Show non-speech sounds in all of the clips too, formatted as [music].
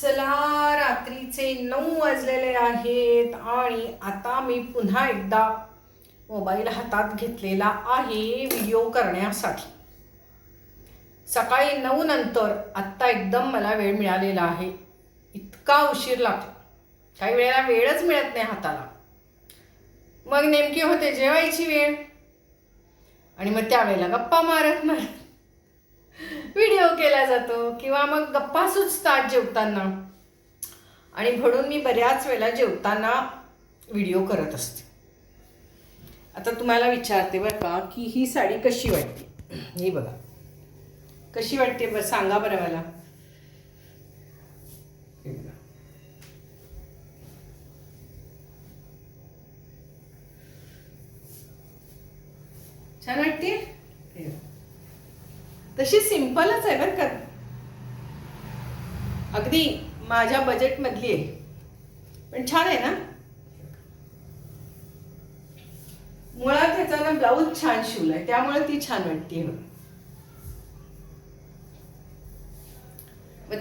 चला रात्रीचे नऊ वाजलेले आहेत आणि आता मी पुन्हा एकदा मोबाईल हातात घेतलेला आहे व्हिडिओ करण्यासाठी. सकाळी नऊ नंतर आत्ता एकदम मला वेळ मिळालेला आहे. इतका उशीर लागतो. काही वेळेला वेळच मिळत नाही हाताला. मग नेमकी होते जेवायची वेळ. आणि मग त्यावेळेला गप्पा मारत मारत व्हिडिओ केला जातो किंवा मग गप्पा सुचतात जेवताना. आणि म्हणून मी बऱ्याच वेळेला जेवताना व्हिडिओ करत असते. आता तुम्हाला विचारते बरं का की ही साडी कशी वाटते? ही बघा. कशी वाटते बरं? सांगा बरं मला. छान वाटते? तशी सिंपलच आहे बरं का. अगदी माझ्या बजेटमधली आहे. पण छान आहे ना? मुळात ह्याचा ना ब्लाऊज छान शिवलाय त्यामुळे ती छान वाटते हो.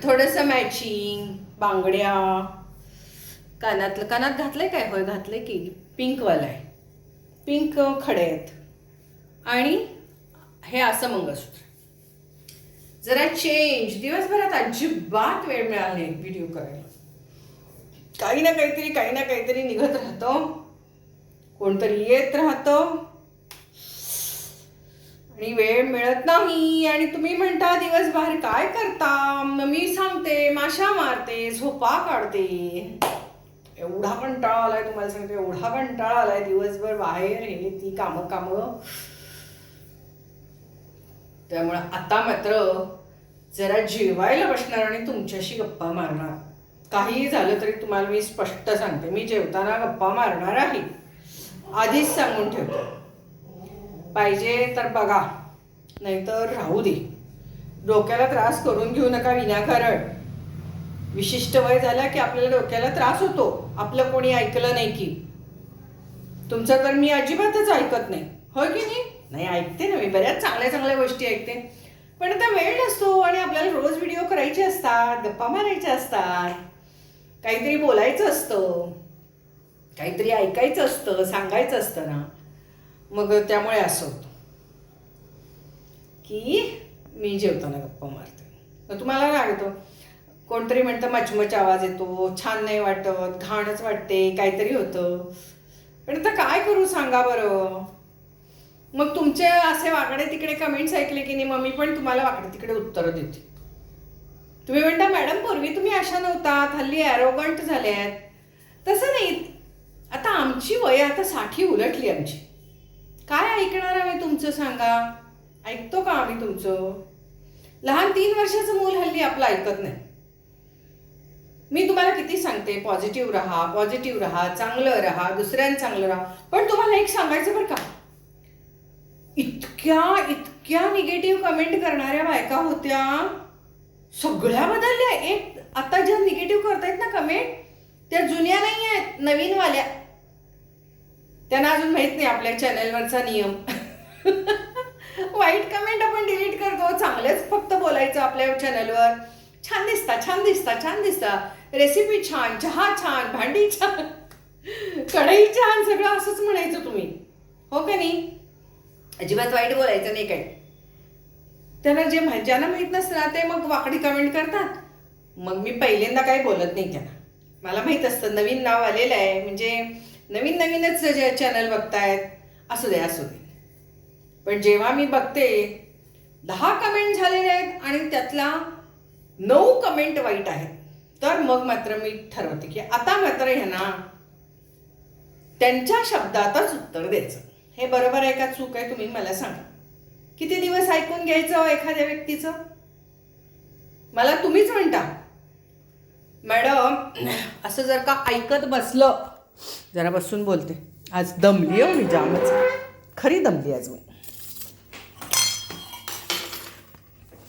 थोडस मॅचिंग बांगड्या. कानातलं कानात घातलंय काय होय? घातलंय की. पिंकवाला आहे. पिंक खडे आहेत. आणि हे असं मंगळसूत्र. जरा चेंज दिवसभरात अजिबात वेळ मिळाला नाही व्हिडिओ करायला. काही ना काहीतरी काही ना काहीतरी निघत राहतं. कोणतरी येत राहतं. आणि वेळ मिळत नाही. आणि तुम्ही म्हणता दिवसभर काय करता? मग मी सांगते माशा मारते झोपा काढते. एवढा कंटाळा आलाय तुम्हाला सांगते एवढा कंटाळा आलाय दिवसभर बाहेर हे ती कामं कामं. त्यामुळे आता मात्र जरा जेवायला बसणार आणि तुमच्याशी गप्पा मारणार. काहीही झालं तरी तुम्हाला मी स्पष्ट सांगते. मी जेवताना गप्पा मारणार आहे. आधीच सांगून ठेवते. पाहिजे तर बघा नाहीतर राहू दे. डोक्याला त्रास करून घेऊ नका विनाकारण. विशिष्ट वय झाला की आपल्याला डोक्याला त्रास होतो. आपलं कोणी ऐकलं नाही की. तुमचं तर मी अजिबातच ऐकत नाही. होय की नाही? नाही ऐकते ना मी. बऱ्याच चांगल्या चांगल्या गोष्टी ऐकते. पण आता वेळ नसतो आणि आपल्याला रोज व्हिडिओ करायचे असतात गप्पा मारायचे असतात. काहीतरी बोलायचं असतं. काहीतरी ऐकायचं असतं सांगायचं असतं ना. मग त्यामुळे असं होतं. की मी जेवताना गप्पा मारते. मग तुम्हाला लागतो कोणतरी म्हणतं मचमच आवाज येतो छान नाही वाटत घाणच वाटते काहीतरी होतं. पण आता काय करू सांगा बरं? मग तुमचे असे वाकडे तिकडे कमेंट्स ऐकले की नाही मग मी पण तुम्हाला वाकडे तिकडे उत्तरं देते. तुम्ही म्हणता मॅडम पूर्वी तुम्ही अशा नव्हतात हल्ली ॲरोगंट झाले आहेत तसं नाही. आता आमची वय आता साठी उलटली आमची. काय ऐकणार आम्ही तुमचं सांगा? ऐकतो का आम्ही तुमचं? लहान तीन वर्षाचं मूल हल्ली आपलं ऐकत नाही. मी तुम्हाला किती सांगते पॉझिटिव्ह राहा पॉझिटिव्ह राहा चांगलं राहा दुसऱ्यांना चांगलं राहा. पण तुम्हाला एक सांगायचं बरं का? इतक्या इतक्या निगेटिव्ह कमेंट करणाऱ्या बायका होत्या. सगळ्या बदलल्या. एक आता ज्या निगेटिव्ह करतायत ना कमेंट त्या जुन्या नाही आहेत नवीनवाल्या. त्यांना अजून माहीत नाही आपल्या चॅनलवरचा नियम. [laughs] वाईट कमेंट आपण डिलीट करतो. चांगलंच फक्त बोलायचं आपल्या चॅनलवर छान दिसता छान दिसता छान दिसता. रेसिपी छान चहा छान भांडी छान. [laughs] कढई छान सगळं असंच म्हणायचं तुम्ही. हो का नाही? अजिबात वाईट बोलायचं नाही काय त्यांना जे मा- ज्यांना माहीत नसतं ना ते मग वाकडी कमेंट करतात. मग मी पहिल्यांदा काही बोलत नाही त्यांना. मला माहीत असतं नवीन नाव आलेलं आहे. म्हणजे नवीन नवीनच जे चॅनल बघतायत असू दे असू दे. पण जेव्हा मी बघते दहा कमेंट झालेले आहेत आणि त्यातला नऊ कमेंट वाईट आहेत. तर मग मात्र मी ठरवते की आता मात्र ह्यांना त्यांच्या शब्दातच उत्तर द्यायचं. हे बरोबर आहे का चूक आहे तुम्ही मला सांगा. किती दिवस ऐकून घ्यायचं हो एखाद्या व्यक्तीचं? मला तुम्हीच म्हणता. मॅडम असं जर का ऐकत बसलं जरा बसून बोलते. आज दमली हो मी जामच. खरी दमली आज मी.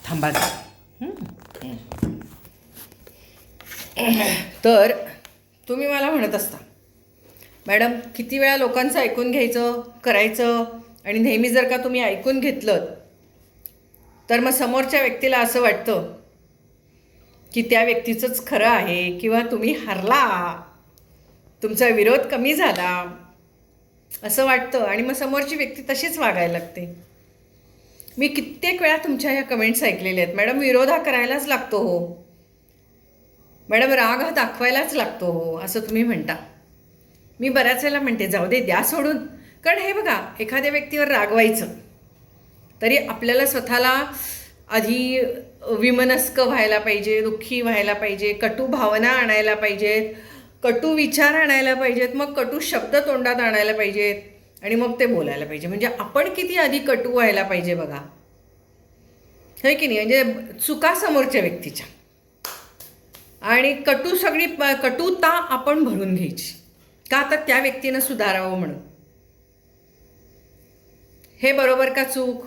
थांबा तर तुम्ही मला म्हणत असता मॅडम किती वेळा लोकांचं ऐकून घ्यायचं करायचं? आणि नेहमी जर का तुम्ही ऐकून घेतलं तर मग समोरच्या व्यक्तीला असं वाटतं की त्या व्यक्तीचंच खरं आहे किंवा तुम्ही हरला. तुमचा विरोध कमी झाला. असं वाटतं. आणि मग समोरची व्यक्ती तशीच वागायला लागते. मी कित्येक वेळा तुमच्या ह्या कमेंट्स ऐकलेल्या आहेत. मॅडम विरोध हा करायलाच लागतो हो. मॅडम राग हा दाखवायलाच लागतो हो असं तुम्ही म्हणता. मी बऱ्याच वेळेला म्हणते जाऊ दे द्या सोडून. कारण हे बघा एखाद्या व्यक्तीवर रागवायचं तरी आपल्याला स्वतःला आधी विमनस्क व्हायला पाहिजे दुःखी व्हायला पाहिजे कटू भावना आणायला पाहिजेत कटू विचार आणायला पाहिजेत मग कटू शब्द तोंडात आणायला पाहिजेत आणि मग ते बोलायला पाहिजे. म्हणजे आपण किती आधी कटू व्हायला पाहिजे बघा. हे की नाही? म्हणजे चुका समोरच्या व्यक्तीच्या. आणि कटू सगळी कटुता आपण भरून घ्यायची. का तर त्या व्यक्तीनं सुधारावं म्हणून. हे बरोबर का चूक?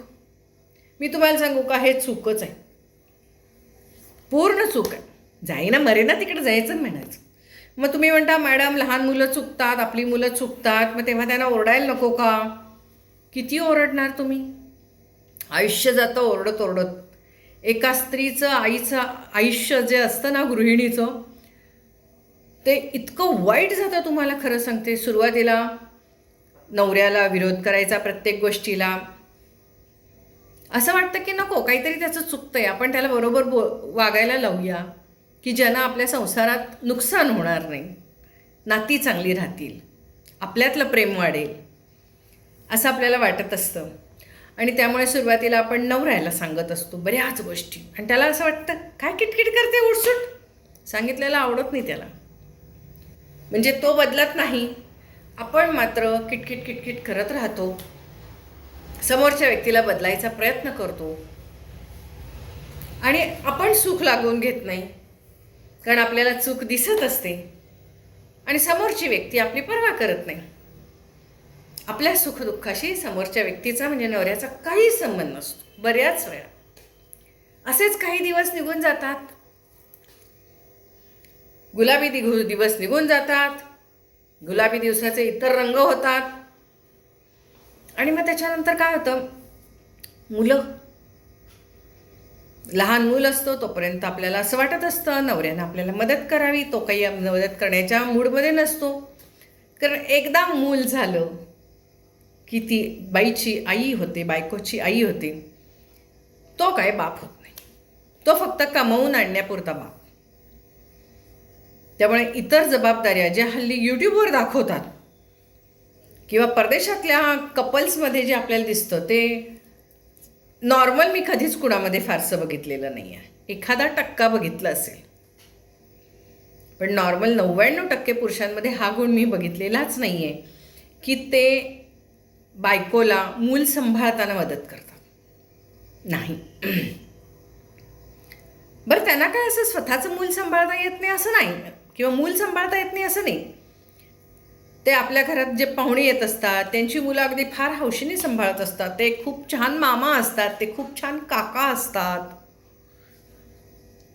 मी तुम्हाला सांगू का हे चूकच आहे. पूर्ण चूक आहे. जाईना मरेना तिकडे जायचं म्हणायचं. मग तुम्ही म्हणता मॅडम लहान मुलं चुकतात आपली मुलं चुकतात मग तेव्हा त्यांना ओरडायला नको का? किती ओरडणार तुम्ही? आयुष्य जातं ओरडत ओरडत. एका स्त्रीचं आईचं आयुष्य जे असतं ना गृहिणीचं ते इतकं वाईट जातं तुम्हाला खरं सांगते. सुरुवातीला नवऱ्याला विरोध करायचा प्रत्येक गोष्टीला. असं वाटतं की नको काहीतरी त्याचं चुकतं आहे आपण त्याला बरोबर बो वागायला लावूया की ज्यांना आपल्या संसारात नुकसान होणार नाही. नाती चांगली राहतील. आपल्यातलं प्रेम वाढेल. असं आपल्याला वाटत असतं. आणि त्यामुळे सुरुवातीला आपण नवऱ्याला सांगत असतो बऱ्याच गोष्टी. आणि त्याला असं वाटतं काय किटकिट करते उडसूट सांगितलेलं आवडत नाही त्याला. म्हणजे तो बदलत नाही. आपण मात्र किटकिट किटकिट करत राहतो. समोरच्या व्यक्तीला बदलायचा प्रयत्न करतो. आणि आपण सुख लागून घेत नाही. कारण आपल्याला चूक दिसत असते. आणि समोरची व्यक्ती आपली पर्वा करत नाही. आपल्या सुखदुःखाशी समोरच्या व्यक्तीचा म्हणजे नवऱ्याचा काही संबंध नसतो. बऱ्याच वेळा. असेच काही दिवस निघून जातात. गुलाबी दिघू दिवस निघून जातात. गुलाबी दिवसाचे इतर रंग होतात. आणि मग त्याच्यानंतर काय होतं? मुलं. लहान मूल असतो तोपर्यंत आपल्याला असं वाटत असतं नवऱ्यानं आपल्याला मदत करावी. तो काही मदत करण्याच्या मूडमध्ये नसतो. कारण एकदा मूल झालं की ती बाईची आई होते बायकोची आई होते तो काय बाप होत नाही. तो फक्त कमवून आणण्यापुरता बाप. त्यामुळे इतर जबाबदाऱ्या ज्या हल्ली यूट्यूबवर दाखवतात किंवा परदेशातल्या कपल्समध्ये जे आपल्याला दिसतं ते नॉर्मल मी कधीच कुणामध्ये फारसं बघितलेलं नाही आहे. एखादा टक्का बघितला असेल. पण नॉर्मल नव्याण्णव टक्के पुरुषांमध्ये हा गुण मी बघितलेलाच नाही आहे की ते बायकोला मूल सांभाळताना मदत करतात. नाही. [clears throat] बरं त्यांना काय असं स्वतःचं मूल सांभाळता येत नाही असं नाही. किंवा मूल सांभाळता येत नाही असं नाही. ते आपल्या घरात जे पाहुणे येत असतात त्यांची मुलं अगदी फार हौशीने सांभाळत असतात. ते खूप छान मामा असतात ते खूप छान काका असतात.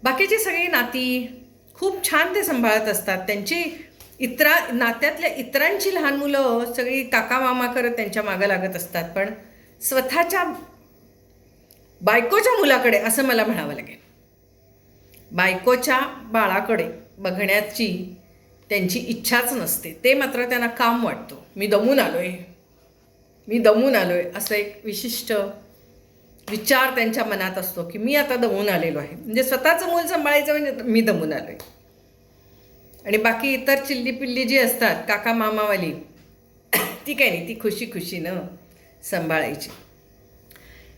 बाकीची सगळी नाती खूप छान ते सांभाळत असतात. त्यांची इतरा नात्यातल्या इतरांची लहान मुलं सगळी काका मामा करत त्यांच्या मागं लागत असतात. पण स्वतःच्या बायकोच्या मुलाकडे असं मला म्हणावं लागेल. बायकोच्या बाळाकडे बघण्याची त्यांची इच्छाच नसते. ते मात्र त्यांना काम वाटतो. मी दमून आलो आहे मी दमून आलो आहे असं एक विशिष्ट विचार त्यांच्या मनात असतो की मी आता दमून आलेलो आहे. म्हणजे स्वतःचं मूल सांभाळायचं म्हणजे मी दमून आलो आहे आणि बाकी इतर चिल्ली पिल्ली जी असतात काका मामावाली ती काय नाही ती खुशी खुशीनं सांभाळायची.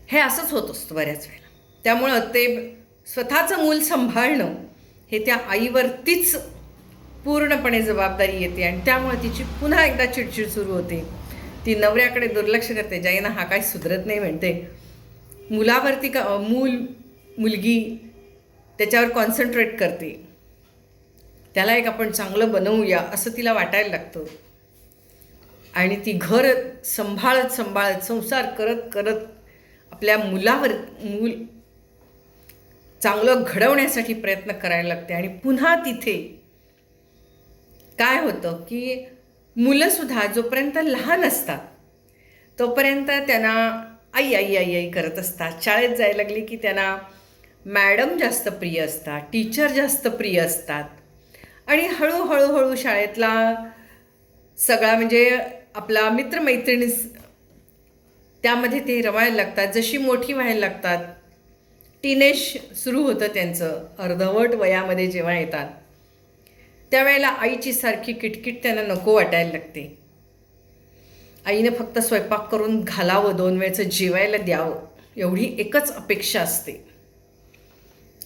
हे असंच होत असतं बऱ्याच वेळेला. त्यामुळं ते स्वतःचं मूल सांभाळणं हे त्या आईवरतीच पूर्णपणे जबाबदारी येते आणि त्यामुळे तिची पुन्हा एकदा चिडचिड सुरू होते. ती नवऱ्याकडे दुर्लक्ष करते. जाईना हा काही सुधरत नाही म्हणते. मुलावरती का मूल मुलगी त्याच्यावर कॉन्सन्ट्रेट करते. त्याला एक आपण चांगलं बनवूया असं तिला वाटायला लागतं. आणि ती घर सांभाळत सांभाळत संसार करत करत आपल्या मुलावर मूल चांगलं घडवण्यासाठी प्रयत्न करायला लागते आणि पुन्हा तिथे काय होतं की मुलंसुद्धा जोपर्यंत लहान असतात तोपर्यंत त्यांना आई आई आई आई करत असतात. शाळेत जायला लागली की त्यांना मॅडम जास्त प्रिय असतात टीचर जास्त प्रिय असतात. आणि हळूहळू हळू शाळेतला सगळा म्हणजे आपला मित्रमैत्रिणी त्यामध्ये ते रमायला लागतात जशी मोठी व्हायला लागतात टीनेश सुरू होतं त्यांचं. अर्धवट वयामध्ये जेव्हा येतात त्यावेळेला आईची सारखी किटकिट त्यांना नको वाटायला लागते. आईने फक्त स्वयंपाक करून घालावं दोन वेळचं जेवायला द्यावं एवढी एकच अपेक्षा असते.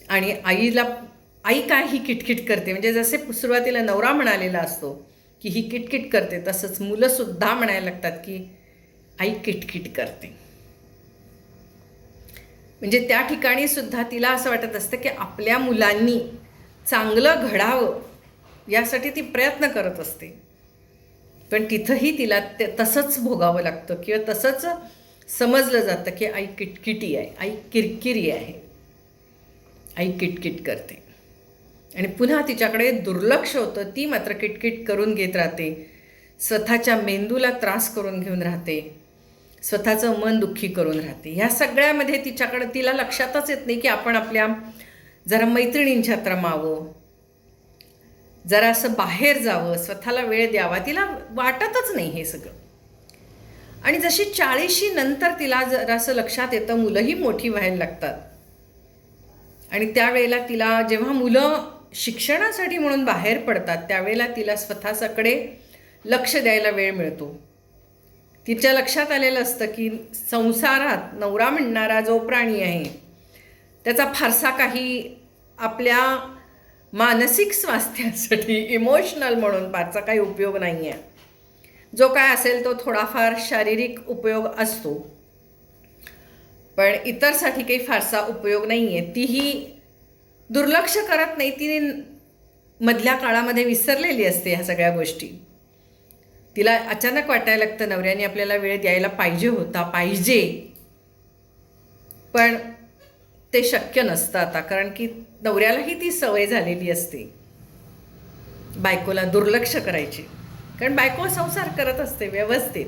आणि आईला आई काय ही किटकिट करते? म्हणजे जसे सुरुवातीला नवरा म्हणालेला असतो की ही किटकिट करते तसंच मुलंसुद्धा म्हणायला लागतात की आई किटकिट करते. म्हणजे त्या ठिकाणी सुद्धा तिला असं वाटत असतं की आपल्या मुलांनी चांगलं घडावं यासाठी ती प्रयत्न करत असते. पण तिथंही तिला ते तसंच भोगावं लागतं किंवा तसंच समजलं जातं की आई किटकिटी आहे आई किरकिरी आहे आई किटकिट करते. आणि पुन्हा तिच्याकडे दुर्लक्ष होतं ती मात्र किटकिट करून घेत राहते. स्वतःच्या मेंदूला त्रास करून घेऊन राहते. स्वतःचं मन दुःखी करून राहते. ह्या सगळ्यामध्ये तिच्याकडं तिला लक्षातच येत नाही की आपण आपल्या जरा मैत्रिणींच्यात रमावं जरा असं बाहेर जावं स्वतःला वेळ द्यावा. तिला वाटतच नाही हे सगळं. आणि जशी चाळीशी नंतर तिला जरासं लक्षात येतं मुलंही मोठी व्हायला लागतात. आणि त्यावेळेला तिला जेव्हा मुलं शिक्षणासाठी म्हणून बाहेर पडतात त्यावेळेला तिला स्वतःच्याकडे लक्ष द्यायला वेळ मिळतो. तिच्या लक्षात आलेलं असतं की संसारात नवरा म्हणणारा जो प्राणी आहे त्याचा फारसा काही आपल्या मानसिक स्वास्थ्यासाठी इमोशनल म्हणून फारसा काही उपयोग नाही आहे जो काय असेल तो थोडाफार शारीरिक उपयोग असतो. पण इतरसाठी काही फारसा उपयोग नाही आहे तीही दुर्लक्ष करत नाही ती मधल्या काळामध्ये विसरलेली असते ह्या सगळ्या गोष्टी. तिला अचानक वाटायला लागतं नवऱ्याने आपल्याला वेळ द्यायला पाहिजे होता पाहिजे. पण ते शक्य नसतं आता कारण की नवऱ्यालाही ती सवय झालेली असते. बायकोला दुर्लक्ष करायची. कारण बायको संसार करत असते व्यवस्थित.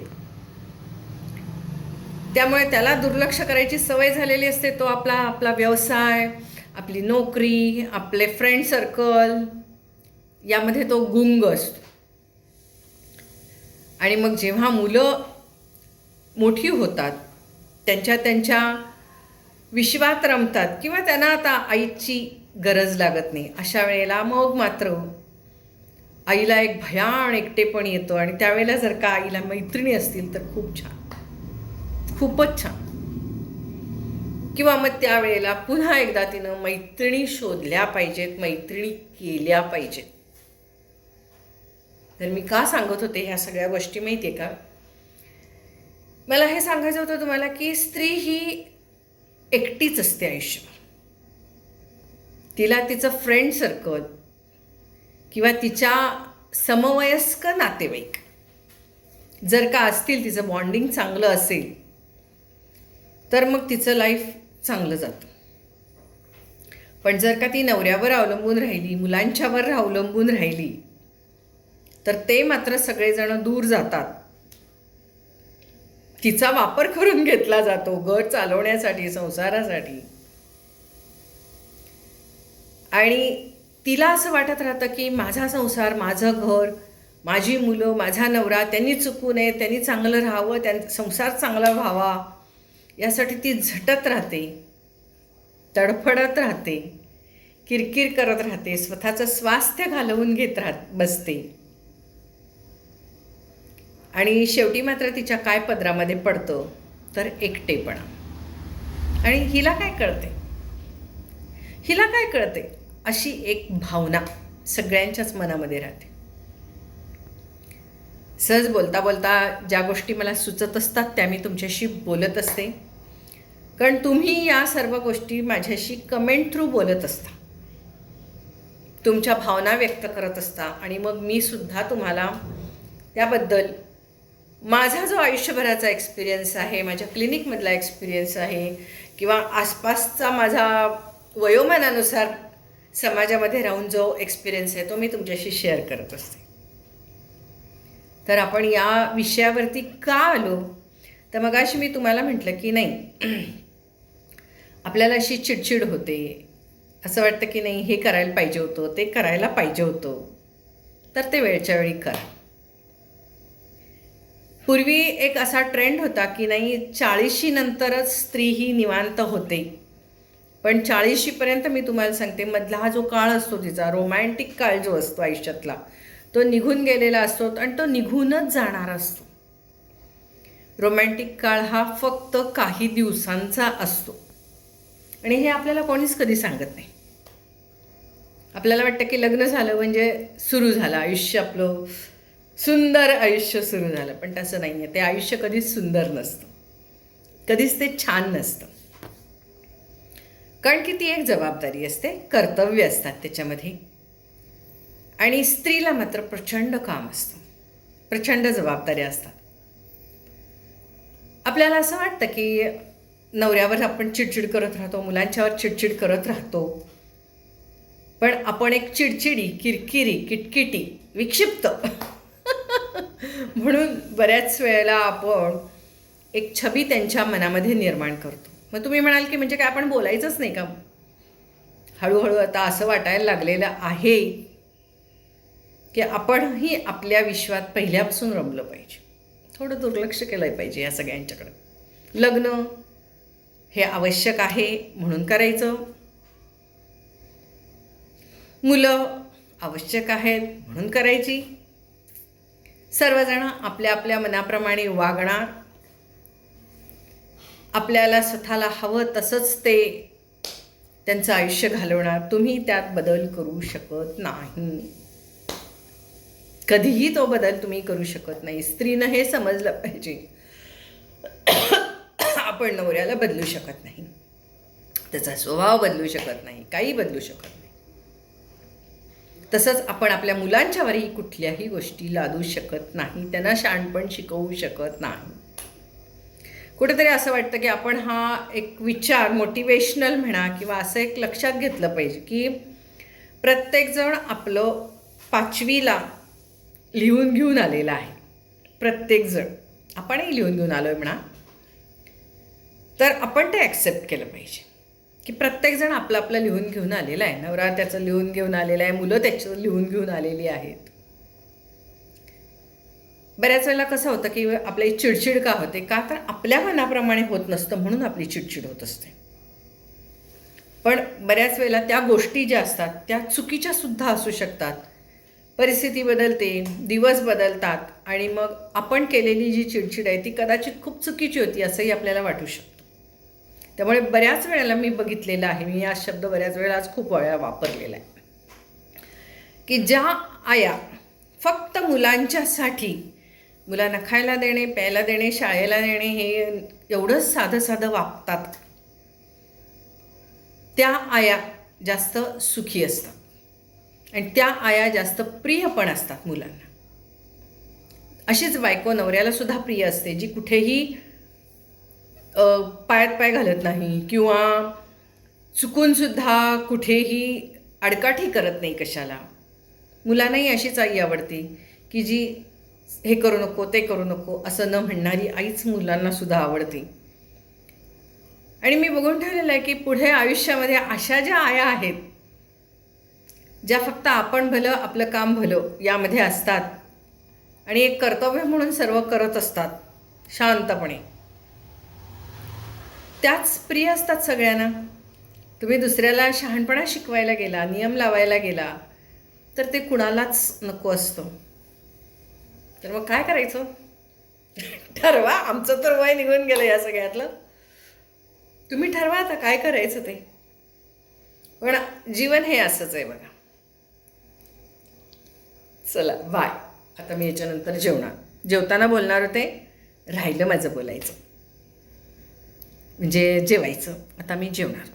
त्यामुळे त्याला दुर्लक्ष करायची सवय झालेली असते तो आपला आपला व्यवसाय आपली नोकरी आपले फ्रेंड सर्कल यामध्ये तो गुंग असतो. आणि मग जेव्हा मुलं मोठी होतात त्यांच्या त्यांच्या विश्वात रमतात किंवा त्यांना आता आईची गरज लागत नाही अशा वेळेला मग मात्र आईला एक भयान एकटेपण येतो आणि त्यावेळेला जर का आईला मैत्रिणी असतील तर खूप छान. खूपच छान. किंवा मग त्यावेळेला पुन्हा एकदा तिनं मैत्रिणी शोधल्या पाहिजेत मैत्रिणी केल्या पाहिजेत. तर मी का सांगत होते ह्या सगळ्या गोष्टी माहिती आहे का? मला हे सांगायचं होतं तुम्हाला की स्त्री ही एकटीच असते आयुष्यभर. तिला तिचं फ्रेंड सर्कल किंवा तिच्या समवयस्क नातेवाईक जर का असतील तिचं बॉन्डिंग चांगलं असेल तर मग तिचं लाईफ चांगलं जातं. पण जर का ती नवऱ्यावर अवलंबून राहिली मुलांच्यावर अवलंबून राहिली तर ते मात्र सगळेजण दूर जातात. तिचा वापर करून घेतला जातो घर चालवण्यासाठी संसारासाठी. आणि तिला असं वाटत राहतं की माझा संसार माझं घर माझी मुलं माझा नवरा त्यांनी चुकू नये त्यांनी चांगलं राहावं त्यां संसार चांगला व्हावा यासाठी ती झटत राहते तडफडत राहते किरकिर करत राहते स्वतःचं स्वास्थ्य घालवून घेत राहत बसते. आणि शेवटी मात्र तिच्या काय पदरामध्ये पडतं तर एकटेपणा. आणि हिला काय कळते? हिला काय कळते? अशी एक भावना सगळ्यांच्याच मनामध्ये राहते. सहज बोलता बोलता ज्या गोष्टी मला सुचत असतात त्या मी तुमच्याशी बोलत असते. कारण तुम्ही या सर्व गोष्टी माझ्याशी कमेंट थ्रू बोलत असता. तुमच्या भावना व्यक्त करत असता आणि मग मी सुद्धा तुम्हाला त्याबद्दल माझा जो आयुष्यभराचा एक्सपिरियन्स आहे माझ्या क्लिनिकमधला एक्सपिरियन्स आहे किंवा आसपासचा माझा वयोमानानुसार समाजामध्ये राहून जो एक्सपिरियन्स आहे तो मी तुमच्याशी शेअर करत असते. तर आपण या विषयावरती का आलो? तर मग अशी मी तुम्हाला म्हटलं की नाही [clears throat] आपल्याला अशी चिडचिड होते. असं वाटतं की नाही हे करायला पाहिजे होतं ते करायला पाहिजे होतं. तर ते वेळच्या वेळी करा. पूर्वी एक असा ट्रेंड होता की नाही चाळीशी नंतरच स्त्री ही निवांत होते. पण चाळीशीपर्यंत मी तुम्हाला सांगते मधला हा जो काळ असतो तिचा रोमॅन्टिक काळ जो असतो आयुष्यातला तो निघून गेलेला असतो आणि तो निघूनच जाणार असतो. रोमॅन्टिक काळ हा फक्त काही दिवसांचा असतो. आणि हे आपल्याला कोणीच कधी सांगत नाही. आपल्याला वाटतं की लग्न झालं म्हणजे सुरू झालं आयुष्य आपलं सुंदर आयुष्य सुरू झालं. पण तसं नाही आहे ते आयुष्य कधीच सुंदर नसतं. कधीच ते छान नसतं. कारण की ती एक जबाबदारी असते. कर्तव्य असतात त्याच्यामध्ये. आणि स्त्रीला मात्र प्रचंड काम असतं. प्रचंड जबाबदाऱ्या असतात. आपल्याला असं वाटतं की नवऱ्यावर आपण चिडचिड करत राहतो मुलांच्यावर चिडचिड करत राहतो. पण आपण एक चिडचिडी किरकिरी किटकिटी विक्षिप्त म्हणून बऱ्याच वेळेला आपण एक छबी त्यांच्या मनामध्ये निर्माण करतो. मग तुम्ही म्हणाल की म्हणजे काय आपण बोलायचंच नाही का? हळूहळू आता असं वाटायला लागलेलं आहे की आपणही आपल्या विश्वात पहिल्यापासून रमलं पाहिजे. थोडं दुर्लक्ष केलं पाहिजे या सगळ्यांच्याकडं. लग्न हे आवश्यक आहे म्हणून करायचं. मुलं आवश्यक आहेत म्हणून करायची. सर्वजण आपल्या आपल्या मनाप्रमाणे वागणार. आपल्याला स्वतःला हवं तसंच ते त्यांचं आयुष्य घालवणार. तुम्ही त्यात बदल करू शकत नाही. कधीही तो बदल तुम्ही करू शकत नाही. स्त्रीनं हे समजलं पाहिजे. आपण नवऱ्याला बदलू शकत नाही. त्याचा स्वभाव बदलू शकत नाही. काही बदलू शकत नाही. तसंच आपण आपल्या मुलांच्यावरही कुठल्याही गोष्टी लादू शकत नाही. त्यांना शहाणपण शिकवू शकत नाही. कुठेतरी असं वाटतं की आपण हा एक विचार मोटिवेशनल म्हणा किंवा असं एक लक्षात घेतलं पाहिजे की प्रत्येकजण आपलं पाचवीला लिहून घेऊन आलेलं आहे. प्रत्येकजण. आपणही लिहून घेऊन आलो आहे म्हणा. तर आपण ते ॲक्सेप्ट केलं पाहिजे. की प्रत्येकजण आपलं आपलं लिहून घेऊन आलेलं आहे. नवरा त्याचं लिहून घेऊन आलेलं आहे. मुलं त्याचं लिहून घेऊन आलेली आहेत. बऱ्याच वेळेला कसं होतं की आपली चिडचिड का होते? का तर आपल्या मनाप्रमाणे होत नसतं म्हणून आपली चिडचिड होत असते. पण बऱ्याच वेळेला त्या गोष्टी ज्या असतात त्या चुकीच्या सुद्धा असू शकतात. परिस्थिती बदलते दिवस बदलतात आणि मग आपण केलेली जी चिडचिड आहे ती कदाचित खूप चुकीची होती असंही आपल्याला वाटू शकतं. त्यामुळे बऱ्याच वेळेला मी बघितलेलं आहे. मी हा शब्द बऱ्याच वेळेला आज खूप वेळा वापरलेला आहे. की ज्या आया फक्त मुलांच्यासाठी मुलांना खायला देणे प्यायला देणे शाळेला देणे हे एवढंच साधं साधं वागतात. त्या आया जास्त सुखी असतात. आणि त्या आया जास्त प्रिय पण असतात मुलांना. अशीच बायको नवऱ्याला सुद्धा प्रिय असते जी कुठेही पायात पाय घालत नाही किंवा चुकूनसुद्धा कुठेही आडकाठी करत नाही कशाला. मुलांनाही अशीच आई आवडते की जी हे करू नको ते करू नको असं न म्हणणारी आईच मुलांनासुद्धा आवडते. आणि मी बघून ठेवलेलं आहे की पुढे आयुष्यामध्ये अशा ज्या आया आहेत ज्या फक्त आपण भलं आपलं काम भलं यामध्ये असतात आणि एक कर्तव्य म्हणून सर्व करत असतात शांतपणे. त्याच प्रिय असतात सगळ्यांना. तुम्ही दुसऱ्याला शहाणपणा शिकवायला गेला नियम लावायला गेला तर ते कुणालाच नको असतं. तर मग काय करायचं? [laughs] ठरवा आमचं तर वय निघून गेलं या सगळ्यातलं. तुम्ही ठरवा आता काय करायचं ते. पण जीवन हे असंच आहे बघा. चला बाय आता मी याच्यानंतर जेवणार. जेवताना बोलणार होते राहिलं माझं बोलायचं. म्हणजे जेवायचं. आता मी जेवणार.